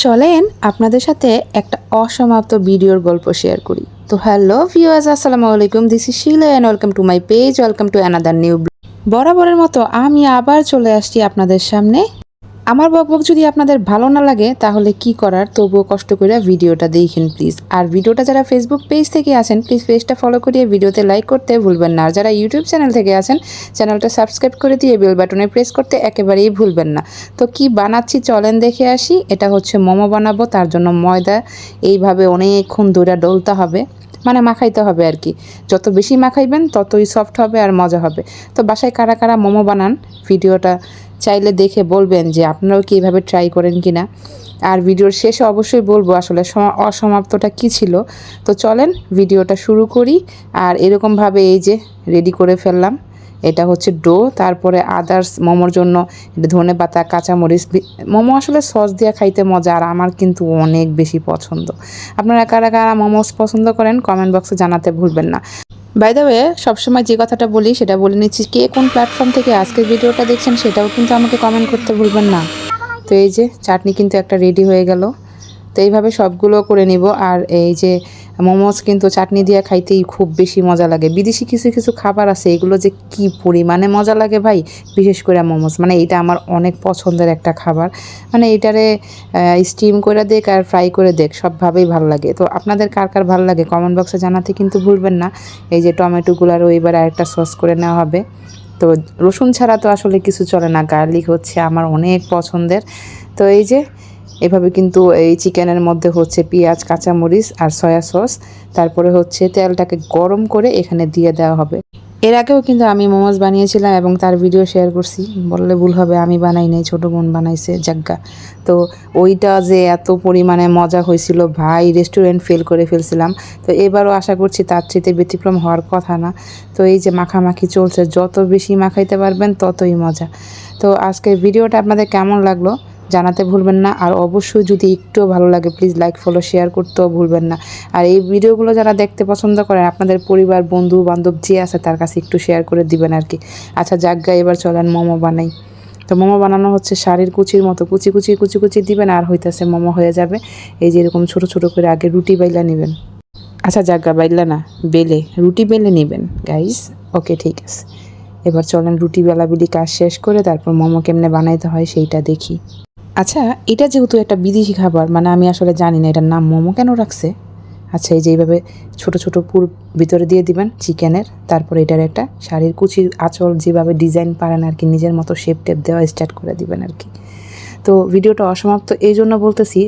চলেন আপনাদের সাথে একটা অসমাপ্ত ভিডিওর গল্প শেয়ার করি। তো হ্যালো ভিউয়ার্স আসসালামু আলাইকুম this is Sheela and welcome to my page welcome to another new বরাবরের মতো আমি আবার চলে আসছি আপনাদের সামনে আমার বকবক যদি আপনাদের ভালো না লাগে, তাহলে কি করার? তবুও কষ্ট করে ভিডিওটা দেখেন প্লিজ আর ভিডিওটা যারা ফেসবুক পেজ থেকে আছেন প্লিজ পেজটা ফলো করিয়ে ভিডিওতে লাইক করতে ভুলবেন না। আর যারা ইউটিউব চ্যানেল থেকে আছেন চ্যানেলটা সাবস্ক্রাইব করে দিয়ে বেল বাটনে প্রেস করতে একেবারেই ভুলবেন না। তো কি বানাচ্ছি, চলেন দেখে আসি। এটা হচ্ছে মোমো বানাবো, তার জন্য ময়দা। এইভাবে অনেকক্ষণ ধরে ডলতে হবে মানে মাখাইতে হবে আর কি। যত বেশি মাখাইবেন, ততই সফট হবে আর মজা হবে। তো বাসায় কারা কারা মোমো বানান, ভিডিওটা চাইলে দেখে বলবেন যে আপনারাও কি এভাবে ট্রাই করেন কি না আর ভিডিওর শেষে অবশ্যই বলব আসলে অসমাপ্তটা কি ছিল। তো চলেন ভিডিওটা শুরু করি। আর এরকমভাবে এই যে রেডি করে ফেললাম। এটা হচ্ছে ডো তারপরে আদার্স মোমোর জন্য ধনে পাতা, কাঁচামরিচ মোমো আসলে সস দিয়ে খাইতে মজা, আর আমার কিন্তু অনেক বেশি পছন্দ। আপনারা কারা কারা মোমোস পছন্দ করেন কমেন্ট বক্সে জানাতে ভুলবেন না। বাই ওয়ে সবসময় যে কথাটা বলি, সেটা বলে নিচ্ছি। কে কোন প্ল্যাটফর্ম থেকে আজকের ভিডিওটা দেখছেন, সেটাও কিন্তু আমাকে কমেন্ট করতে ভুলবেন না। তো এই যে, চাটনি কিন্তু একটা রেডি হয়ে গেল। তো এইভাবে সবগুলো করে নিব। আর এই যে মোমোস কিন্তু চাটনি দিয়ে খাইতেই খুব বেশি মজা লাগে। বিদেশি কিছু কিছু খাবার আছে, এগুলো যে কি পরিমাণে মজা লাগে ভাই? বিশেষ করে মোমোস মানে এটা আমার অনেক পছন্দের একটা খাবার। মানে এটারে স্টিম করে দেখ আর ফ্রাই করে দেখ, সবভাবেই ভালো লাগে। তো আপনাদের কার কার ভালো লাগে? কমেন্ট বক্সে জানাতে কিন্তু ভুলবেন না। এই যে টমেটোগুলারও এবার আরেকটা সস করে নেওয়া হবে। তো রসুন ছাড়া তো আসলে কিছু চলে না। গার্লিক হচ্ছে আমার অনেক পছন্দের। তো এই যে এভাবে কিন্তু এই চিকেনের মধ্যে হচ্ছে পেঁয়াজ, কাঁচামরিচ আর সয়া সস। তারপরে হচ্ছে তেলটাকে গরম করে এখানে দিয়ে দেওয়া হবে। এর আগেও কিন্তু আমি মোমোজ বানিয়েছিলাম এবং তার ভিডিও শেয়ার করছি। বললে ভুল হবে, আমি বানাই নাই, ছোটো বোন বানাইছে, জাগ্গা। তো ওইটা যে এত পরিমাণে মজা হয়েছিল, ভাই রেস্টুরেন্ট ফেল করে ফেলছিলাম। তো এবারও আশা করছি তার চেয়ে ব্যতিক্রম হওয়ার কথা না। তো এই যে মাখামাখি চলছে, যত বেশি মাখাইতে পারবেন ততই মজা। তো আজকের ভিডিওটা আপনাদের কেমন লাগল? জানাতে ভুলবেন না। আর অবশ্যই যদি একটু ভালো লাগে প্লিজ লাইক ফলো শেয়ার করতেও ভুলবেন না। আর এই ভিডিওগুলো যারা দেখতে পছন্দ করেন, আপনাদের পরিবার, বন্ধু, বান্ধব যে আছে তার কাছে একটু শেয়ার করে দিবেন আর কি আচ্ছা জাগ্গা এবার চলেন মোমো বানাই। তো মোমো বানানো হচ্ছে শাড়ির কুচির মতো। কুচি কুচি কুচি কুচি দিবেন আর হইতেছে মোমো হয়ে যাবে। এই যে এরকম ছোট ছোট করে আগে রুটি বাইলা নেবেন। আচ্ছা জাগ্গা বাইলা না, বেলে, রুটি বেলে নেবেন গাইস ওকে ঠিক আছে। এবার চলেন রুটি বেলাবিলি কাজ শেষ করে তারপর মোমো কেমনে বানাইতে হয় সেইটা দেখি। আচ্ছা এটা যেহেতু একটা বিদেশি খাবার মানে আমি আসলে জানি না এটার নাম মোমো কেন রাখছে। আচ্ছা এই যে এইভাবে ছোটো ছোট পুর ভিতরে দিয়ে দিবেন চিকেনের, তারপর এটার একটা শাড়ির কুচির আঁচল যেভাবে ডিজাইন পারেন আর কি, নিজের মতো শেপ টেপ দেওয়া স্টার্ট করে দিবেন আর কি। তো ভিডিওটা অসমাপ্ত, এই জন্য বলতেছি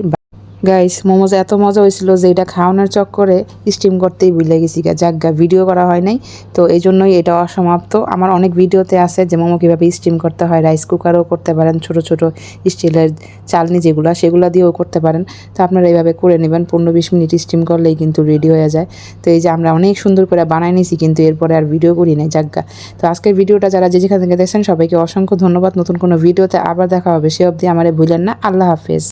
গাইস মোমোজ এত মজা হয়েছিল যে এটা খাওয়ানোর চক্করে স্টিম করতেই ভুলে গেছি, গা। যাক ভিডিও করা হয় নাই। তো এই জন্যই এটা অসমাপ্ত। আমার অনেক ভিডিওতে আছে যে মোমো কীভাবে স্টিম করতে হয়। রাইস কুকারও করতে পারেন, ছোট ছোট স্টিলের চালনি যেগুলো, সেগুলো দিয়েও করতে পারেন। তো আপনারা এইভাবে করে নেবেন, পনেরো বিশ মিনিট স্টিম করলেই কিন্তু রেডি হয়ে যায়। তো এই যে আমরা অনেক সুন্দর করে বানাই নিয়েছি, কিন্তু এরপরে আর ভিডিও করি নাই। যাজ্ঞা তো আজকের ভিডিওটা যারা যে যেখান থেকে দেখছেন, সবাইকে অসংখ্য ধন্যবাদ। নতুন কোনো ভিডিওতে আবার দেখা হবে, সে অবধি আমারে ভুলেন না। আল্লাহ হাফেজ।